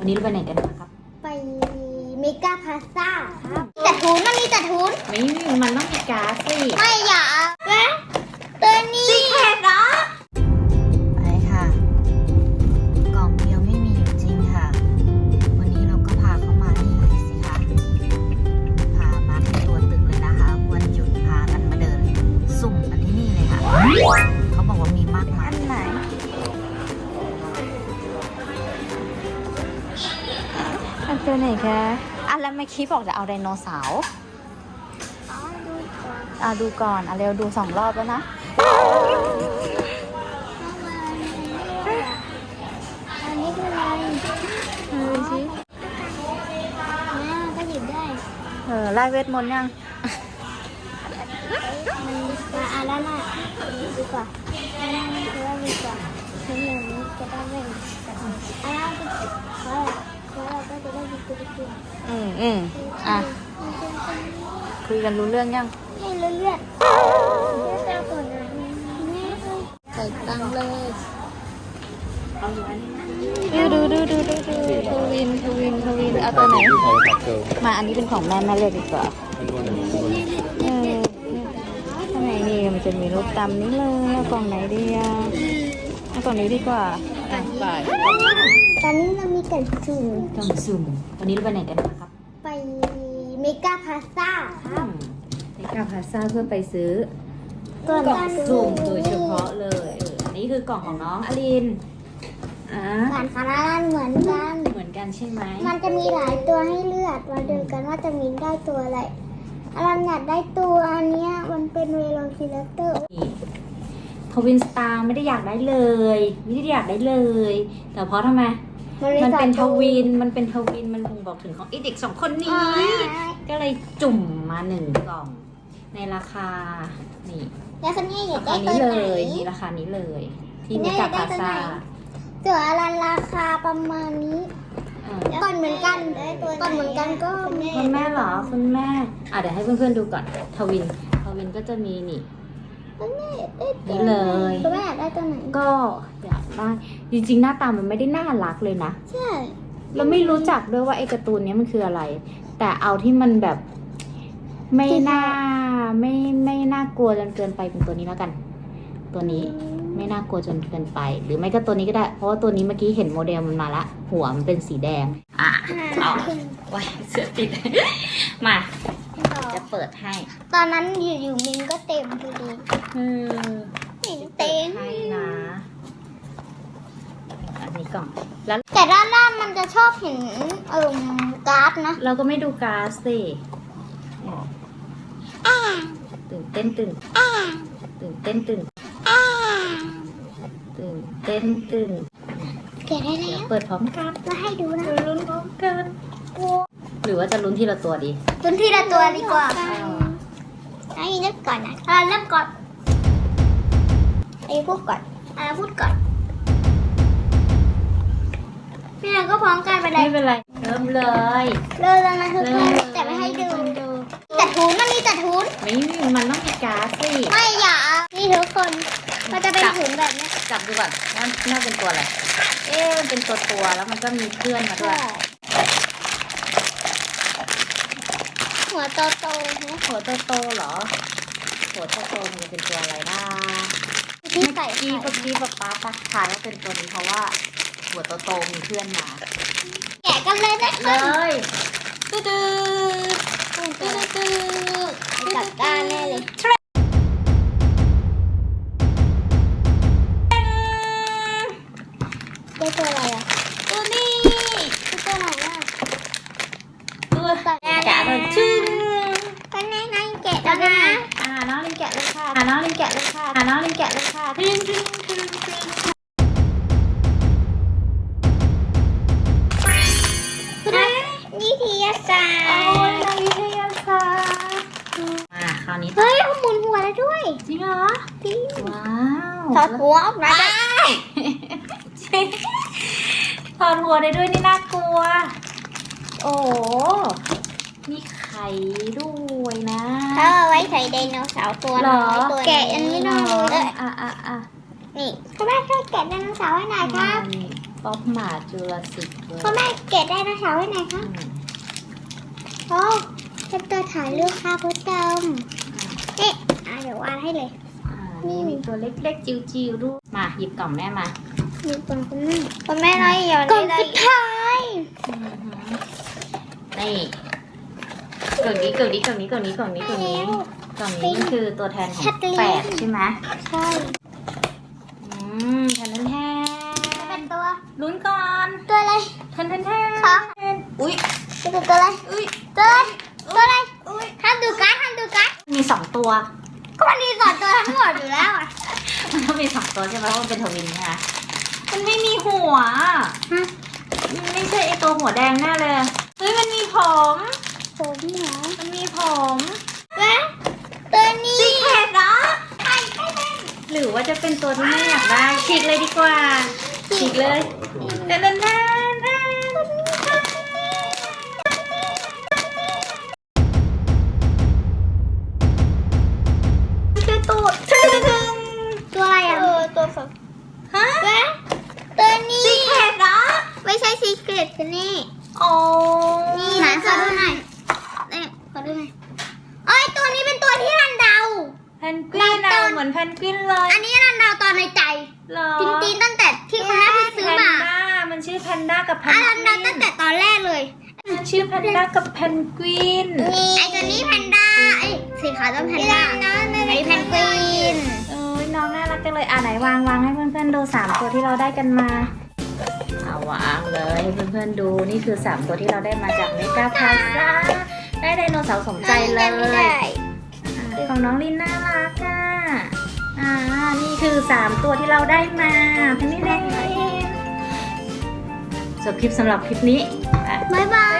วันนี้เราไปไหนกันนะครับ ไปเมกาพาซ่าครับแต่ทุนมันมีแต่ทุนไม่มีมันต้องมีก๊าซสิ ไม่อยาก ตัวไหนคะอะแล้วเมื่อกี้บอกจะเอาไดโนเสาร์อ๋อดูก่อนอะดูก่อนอะเร็วดูสองรอบแล้วนะอันนี้คืออะไรเออสิอ่าก็หยิบได้ เออไล่เวทมนต์ยังมันมาอันนั้นอะดีกว่าอันนั้นคือว่าดีกว่าคือหนึ่งนี้จะได้ไม่อันนั้นเพ ราะเพราะเราก็จะได้ยินตัวเดียวอืมอืมอะ คุยกันรู้เรื่องยังให้เลื่อนเลื่อนเลื่อนไปก่อนนะแม่เอ้ยใส่ตังเลยดูดูดูดูดูดูทวินทวินทวินเอาตัวไหน มาอันนี้เป็นของแม่แม่เลือกดีกว่ามันตัวไหนตัวไหนเออข้างในนี่มันจะมีรูปตามนี้เลยกล่องไหนดีอะกล่องนี้ดีกว่าอะไป ตอนนี้เรามีแต่จุ่มกล่องสุ่มวันนี้เราไปไหนกันนะครับ ไปเมกาพาซ่าครับไปกาพาซ่าเพื่อไปซื้อกล่องสุ่มโดยเฉพาะเลยเอออันนี้คือกล่องของน้องอลินอ่าผ่านคาราลันเหมือนกัน เหมือนกันใช่ไหม มันจะมีหลายตัวให้เลือกมาดูกันว่าจะมีได้ตัวอะไรอลันอยากได้ตัวอันเนี้ยมันเป็นเวโรคิเลเตอร์ทวินสตาร์ไม่ได้อยากได้เลย ไม่ได้อยากได้เลย แต่เพราะทำไม มันเป็นทวิน มันเป็นทวิน มันบ่งบอกถึงของไอเด็กสองคนนี้ ก็เลยจุ่มมาหนึ่งกล่อง ในราคา นี่แล้วคนนี้อยากราได้คาตันี้วเลไหนยนี่ราคานี้เลย ที่แม่มิกาพาซ่าตัวอลันราคาประมาณนี้เออก่อนเหมือนกันก่อนเหมือนกันก็คุณแม่เหรอคุณแม่อะเดี๋ยวให้เพื่อนๆดูก่อนทวินทวินก็จะมีนี่คุณแม่อยากได้ตัวนี่เลยคุณแม่อยากได้ตัวไหนก็ อยากได้จริงๆ หน้าตามันไม่ได้น่ารักเลยนะ ใช่เราไม่รู้จักด้วยว่าไอ้การ์ตูนเนี้ยมันคืออะไร แต่เอาที่มันแบบ ไม่น่าไม่ไม่น่ากลัวจนเกินไปเป็นตัวนี้แล้วกัน ตัวนี้ไม่น่ากลัวจนเกินไป หรือไม่ก็ตัวนี้ก็ได้ เพราะว่าตัวนี้เมื่อกี้เห็นโมเดลมันมาละ หัวมันเป็นสีแดง อะเอาไว้เสื้อติด มาจะเปิดให้ ตอนนั้นอยู่ๆมินก็เต็มพอดีอืม มิน เปิ เต็ ด ม ให้นะอันนี้กล่อง แล้วแต่ด้านล่างมันจะชอบเห็นเอิ่มการ์ดนะเราก็ไม่ดูการ์ดสิตื่นเต้นตื่นอ่าตื่นเต้นตื่นอ่าตื่นเต้นตื่นเก็บได้แล้เดี๋ยววเปิดพร้อมกันมาให้ดูนะลุ้นพร้อมกันหรือว่าจะลุ้นทีละตัวดีตุนทีละตัวดีกว่าให้เริ่มก่อนนะอ่าเริ่มก่อนไอ้พูดก่อนอ่าพูดก่อน พี่เราก็พร้อมกันไปเลไม่ยเป็นไร เริ่มเลย เริ่มแล้วนะทุกเริ่คมนเลยแต่ไม่ให้ดูแต่ทุนมันมีแต่ทุนไม่มีมันต้องมีการ์ดสิ ไม่อยากนี่ทุกคนมันจะเป็นถุงแบบเนี้ยจับดูก่อนว่าน่าเป็นตัวอะไร เอ๊ะมันเป็นตัวตัวๆแล้วมันก็มีเพื่อนมาด้วยหัวโตโตๆนะหัวโตโตๆเหรอ หัวโตโตๆมันจะเป็นตัวอะไรนะที่ใส่กีไข่ปะกี้ปะป๊าปะทายว่าเป็นตัวนี้เพราะว่า หัวโตโตๆมีเพื่อนมาแกะกันเลยนะเลยตื้อตื้อตื้อตื้อจับด้านแน่เลยได้ตัวอะไรอะตัวนี้ได้ตัวไหนอะตัวแกะเลยชื่อก็ไหนไหนแกะแล้วนะอ่าน้องลิงแกะเลยค่ะอ่าน้องลิงแกะเลยค่ะอ่าน้องลิงแกะเลยค่ะทึ่งทึ่งทึ่งทึ่งนิ ถอดหัวออกมาได้ถอดหัวได้ด้วยนี่น่ากลัว โอ้โหมีไข่ด้วยนะถ้าเอาไว้ใส่ไดโนเสาร์ตัวเหรน้ออยตัวแกะอันนี้หน่อยเอ้ยอะอะอะนี่คุณแม่ช่วยแกะไดโนเสาร์ให้หน่อยครับนี่ป๊อปมาจูราสิกเวิพ่อแม่เกตได้นะเสาร์ไว้ไหนคะโอ้เป็นตัวถ่ายรูปค่ะพุทธมเอ๊ะอะเดี๋ยววาดให้เลย นี่มีตัวเล็กๆ จิ๋วๆด้วยมาหยิบกล่องแม่มามีกล่องคุณแม่คุณแม่น้อยเหี่ยวกล่องสุดท้ายนี่กล่องนี้กล่องนี้กล่องนี้กล่องนี้กล่องนี้กล่องนี้กล่องนี้มันคือตัวแทนของแปดใช่ไหมใช่อืมแทนแทนแทเป็นนตัวลุ้นก่อนตัวอะไรแทนแทนแทนคะอุ้ยจะเป็นตัวอะไรอุ้ยตัวอะไรตัวอะไรห้ามดูการ์ดห้ามดูการ์ดมีสองตัว ก็มันมีสองตัวทั้งหมดอยู่แล้วอะมันต้องมีสองตัวใช่ไหมเพราะมันเป็นทวินใช่ไหมมันไม่มีหัวฮะมันไม่ใช่ไอตัวหัวแดงแน่เลยเฮ้ยมันมีผมผมเหรอมันมีผมวะตัวนี้ซีเคทเหรอใช่ใช่ใช่หรือว่าจะเป็นตัวที่ไม่อยากได้ฉีกเลยดีกว่าฉีกเลยเดินเดินเดินเดิน กตคือนี่โอ้นี่นะขอดูหน่อยเนี่ยขอดูหน่อยเอ้ยตัวนี้เป็นตัวที่รันเดา แพนกวินอะเหมือนแพนกวินเลยอันนี้รันเดาตอนในใจเหรอจริงๆตั้งแต่ที่คุณแม่เพิ่งซื้อมาแพนด้ามันชื่อแพนด้ากับแพนอะกรันวิเดาตั้งแต่ตอนแรกเลย มันชื่อแพนด้ากับแพนกวินไอตัวนี้แพนด้าไอยสีขาวต้องแพนด้าไอแพนกวิน เอ้ยน้องน่ารักจังเลยอะไหนวางวางให้เพื่อนๆดูสามตัวที่เราได้กันมา เอาวางเลยให้เพื่อนๆดูนี่คือสามตัวที่เราได้มาจากเมกาพาซ่าได้ไดโนเสาร์สมใจเลยไม่ได้อะของน้องลินน่ารักอะอ่านี่คือสามตัวที่เราได้มาพันนี่เล่นจบคลิปสำหรับคลิปนี้อะบ๊ายบาย